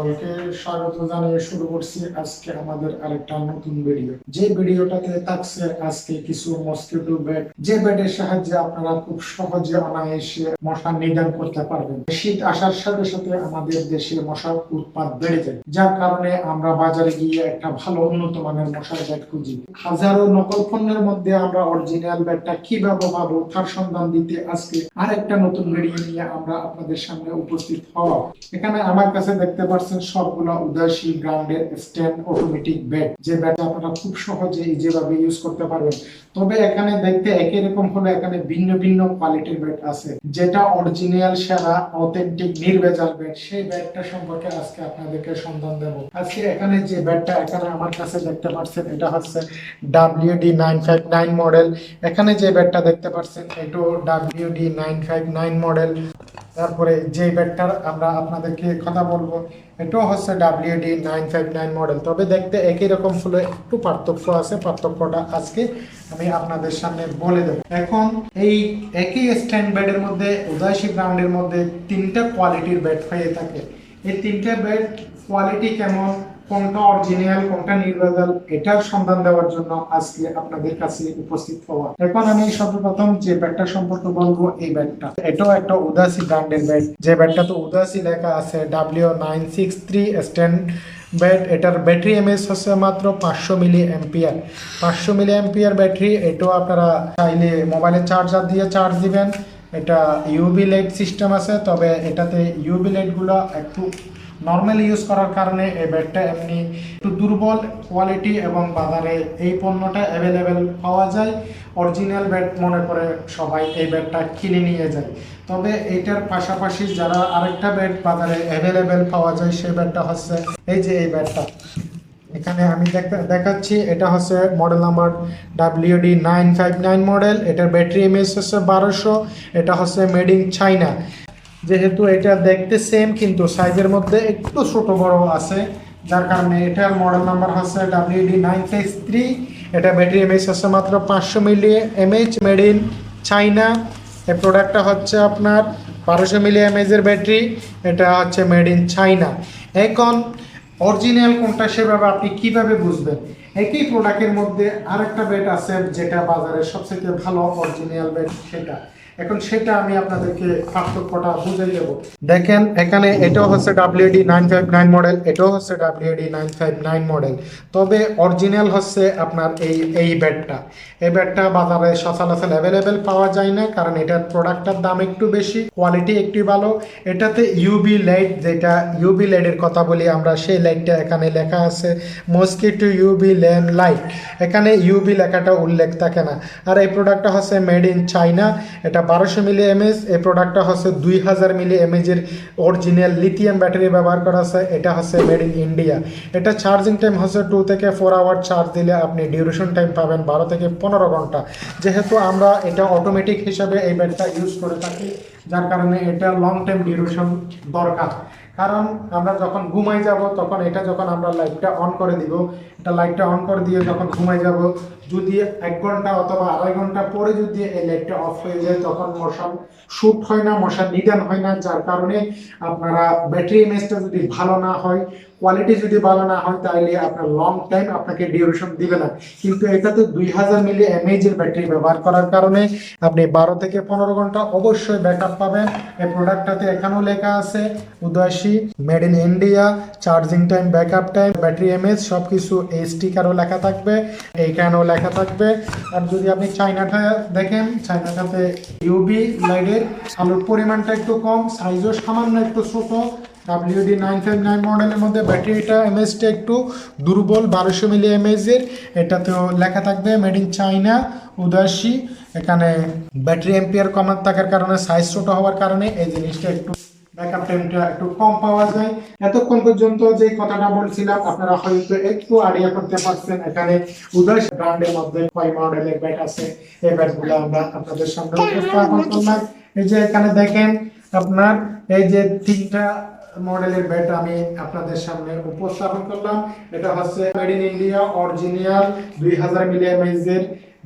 সকলকে স্বাগত জানিয়ে শুরু করছি আজকে আমাদের আরেকটা নতুন ভিডিও। যে ভিডিওটাতে থাকছে আজকে কিছু ব্যাট যে ব্যাটের সাহায্যে আপনারা খুব সহজে অনায়াসে মশা করতে পারবেন। শীত আসার সাথে সাথে আমাদের দেশে মশার উৎপাদ বেড়ে যায়। যার কারণে আমরা বাজারে গিয়ে একটা ভালো উন্নত মানের মশার ব্যাট খুঁজি। হাজারো নকল পণ্যের মধ্যে আমরা অরিজিনাল ব্যাটটা কীভাবে পাবো তার সন্ধান দিতে আজকে আরেকটা নতুন ভিডিও নিয়ে আমরা আপনাদের সামনে উপস্থিত হওয়া এখানে আমার কাছে দেখতে পাচ্ছেন সবগুলো উদাসী ব্র্যান্ডের স্ট্যান্ড অটোমেটিক ব্যাট যে ব্যাট আপনারা খুব সহজে যেভাবে ইউজ করতে পারবেন। তবে এখানে দেখতে একই রকম হলে, এখানে ভিন্ন ভিন্ন কোয়ালিটির ব্যাট আছে। যেটা অরিজিনাল সেরা অথেন্টিক নির্ভেজাল ব্যাট সেই ব্যাটটা সম্পর্কে আজকে আপনাদেরকে সন্ধান দেব। আজকে এখানে যে ব্যাটটা এখানে আমার কাছে দেখতে পাচ্ছেন, এটা হচ্ছে WD nine five nine model এখানে যে ব্যাটটা দেখতে পাচ্ছেন, এটাও WD nine five nine model তারপরে যে ব্যাটটার আমরা আপনাদেরকে কথা বলব, এটাও হচ্ছে WD nine five nine model তবে দেখতে একই রকম ফুলে একটু পার্থক্য আছে, পার্থক্যটা আজকে আমি আপনাদের সামনে বলে দেবো। এখন এই একই স্ট্যান্ড ব্যাডের মধ্যে উদয়সী ব্র্যান্ডের মধ্যে তিনটা কোয়ালিটির ব্যাট হয়ে থাকে। এই তিনটা ব্যাট কোয়ালিটি কেমন? কোনটা অরিজিনাল কোনটা নির্ভেজাল, এটার সন্ধান দেওয়ার জন্য আজকে আপনাদের কাছে উপস্থিত হওয়া। এখন আমি সর্বপ্রথম যে ব্যাগটা সম্পর্কে বলব, এই ব্যাগটা। এটাও একটা উদাসী ব্র্যান্ডের ব্যাট যে ব্যাটটা তো উদাসী লেখা আছে W nine six three stand bat এটার ব্যাটারি এমএস হচ্ছে মাত্র পাঁচশো মিলি এম্পিয়ার পাঁচশো মিলি এম্পিয়ার ব্যাটারি, এটাও আপনারা চাইলে মোবাইলের চার্জার দিয়ে চার্জ দিবেন। এটা ইউবি লাইট সিস্টেম আছে, তবে এটাতে ইউবি লাইটগুলো একটু নর্মালি ইউজ করার কারণে এই ব্যাটটা এমনি একটু দুর্বল কোয়ালিটি এবং বাজারে এই পণ্যটা অ্যাভেলেবেল পাওয়া যায়। অরিজিনাল ব্যাট মনে করে সবাই এই ব্যাটটা কিনে নিয়ে যায়। তবে এইটার পাশাপাশি যারা আরেকটা ব্যাট বাজারে অ্যাভেলেবেল পাওয়া যায়, সেই ব্যাটটা হচ্ছে এই যে এই ব্যাটটা এখানে আমি দেখ- দেখাচ্ছি, এটা হচ্ছে model number WD nine five nine model এটার ব্যাটারি এমএস হচ্ছে বারোশো। এটা হচ্ছে মেড ইন চাইনা যেহেতু এটা দেখতে সেম কিন্তু সাইজের মধ্যে একটু ছোট বড় আছে। যার কারণে এটার মডেল নাম্বার হচ্ছে W D nine six three এটা ব্যাটারি এমএইচ হচ্ছে মাত্র পাঁচশো milli MH made in China এই প্রোডাক্টটা হচ্ছে আপনার বারোশো মিলি এমএইচের ব্যাটারি এটা হচ্ছে মেড ইন চাইনা এখন অরিজিনাল কোনটা সেভাবে আপনি কীভাবে বুঝবেন? একই প্রোডাক্টের মধ্যে আরেকটা ব্যাট আছে যেটা বাজারে সবচেয়ে ভালো অরিজিনাল ব্যাট সেটা। এখন সেটা আমি আপনাদেরকে পার্থক্যটা বুঝাই দেবো। দেখেন, এখানে এটাও হচ্ছে WD nine five nine model এটাও হচ্ছে WD nine five nine model তবে অরিজিনাল হচ্ছে আপনার এই এই ব্যাটটা এই ব্যাটটা বাজারে সচরাচর অ্যাভেলেবেল পাওয়া যায় না, কারণ এটার প্রোডাক্টটার দাম একটু বেশি কোয়ালিটি একটু ভালো। এটাতে ইউবি লাইট যেটা ইউবি লাইটের কথা বলি আমরা, সেই লাইটটা এখানে লেখা আছে মস্কিটো ইউবি ল্যাম্প লাইট এখানে ইউবি লেখাটা উল্লেখ থাকে না। আর এই প্রোডাক্টটা হচ্ছে মেড ইন চাইনা এটা বারোশো মিলি এমএস এই প্রোডাক্টটা হচ্ছে দুই হাজার মিলি এমএজের অরিজিনাল লিথিয়াম ব্যাটারি ব্যবহার করা আছে। এটা হচ্ছে মেড ইন ইন্ডিয়া এটা চার্জিং টাইম হচ্ছে টু থেকে ফোর আওয়ার চার্জ দিলে আপনি ডিউরেশন টাইম পাবেন বারো থেকে পনেরো ঘণ্টা। যেহেতু আমরা এটা অটোমেটিক হিসাবে এই ব্যাটারিটা ইউজ করে থাকি যার কারণে এটা লং টাইম ডিউরেশন দরকার। কারণ আমরা যখন ঘুমাই যাব, তখন এটা যখন আমরা লাইটটা অন করে দিব, এটা লাইটটা অন করে দিয়ে যখন ঘুমাই যাব, যদি এক ঘণ্টা অথবা আড়াই ঘণ্টা পরে যদি এই লাইটটা অফ হয়ে যায়, তখন মশা শ্যুট হয় না মশা নিদান হয় না, যার কারণে আপনারা ব্যাটারি এমএসটা যদি ভালো না হয় কোয়ালিটি যদি ভালো না হয় তাহলে আপনার লং টাইম আপনাকে ডিউরেশন দিবে না। কিন্তু এটাতে দুই হাজার মিলি এমএইচের ব্যাটারি ব্যবহার করার কারণে আপনি বারো থেকে পনেরো ঘণ্টা অবশ্যই ব্যাকআপ পাবেন। এই প্রোডাক্টটাতে এখানেও লেখা আছে উদয়সী made in India charging time backup time battery MS সব কিছু এই স্টিকারও লেখা থাকবে, এইখানেও লেখা থাকবে। আর যদি আপনি চাইনাটা দেখেন চাইনাটাতে ইউবি লাইটের আলোর পরিমাণটা একটু কম সাইজও সামান্য একটু ছোট ডাব্লিউডি নাইন ফাইভ নাইন মডেলের মধ্যে ব্যাটারিটা এমএসটা একটু দুর্বল, বারোশো মিলি এমএজের এটাতেও লেখা থাকবে মেড ইন চাইনা উদাসী। এখানে ব্যাটারি এম্পিয়ার কম থাকার কারণে সাইজ ছোট হওয়ার কারণে এই জিনিসটা একটু ব্যাকআপ টাইমটা একটু কম পাওয়া যায়। এতক্ষণ পর্যন্ত যে কথাটা বলছিলাম, আপনারা হয়তো একটু আইডিয়া করতে পারছেন, এখানে উদয় ব্র্যান্ডের মধ্যে কয় মডেলের ব্যাট আছে। এই ব্যাটগুলো আমরা আপনাদের সামনে উপস্থাপন করলাম। এই যে এখানে দেখেন, আপনার এই যে তিনটা মডেলের ব্যাট আমি আপনাদের সামনে উপস্থাপন করলাম। এটা হচ্ছে মেড ইন ইন্ডিয়া অরিজিনাল দুই হাজার মিলিয়ামেজের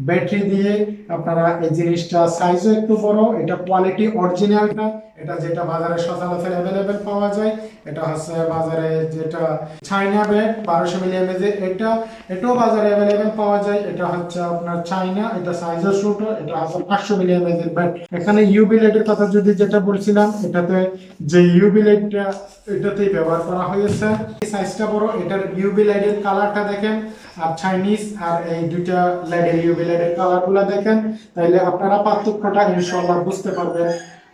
ব্যাটারি দিয়ে আপনারা এই জিনিসটা সাইজও একটু বড়, এটা কোয়ালিটি অরিজিনালটা এটা যেটা বাজারে সচরাচর অ্যাভেলেবেল পাওয়া যায়। এটা হচ্ছে বাজারে যেটা চাইনা ব্যাট বারোশো মিলি এমএজে এটা, এটাও বাজারে অ্যাভেলেবেল পাওয়া যায়। এটা হচ্ছে আপনার চাইনা এটা সাইজের ছোট, এটা হচ্ছে পাঁচশো মিলি এমএজের ব্যাট এখানে ইউবি লাইটের কথা যদি যেটা বলছিলাম, এটাতে যে ইউবি লাইটটা এটাতেই ব্যবহার করা হয়েছে। এই সাইজটা বড়, এটার ইউবি লাইটের কালারটা দেখেন, আর চাইনিজ আর এই দুইটা লাইটের ইউবি লাইটের কালারগুলো দেখেন। তাইলে আপনারা পার্থক্যটা ইনশাল্লাহ বুঝতে পারবেন।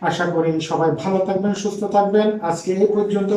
আশা করি সবাই ভালো থাকবেন, সুস্থ থাকবেন। আজকে এই পর্যন্ত।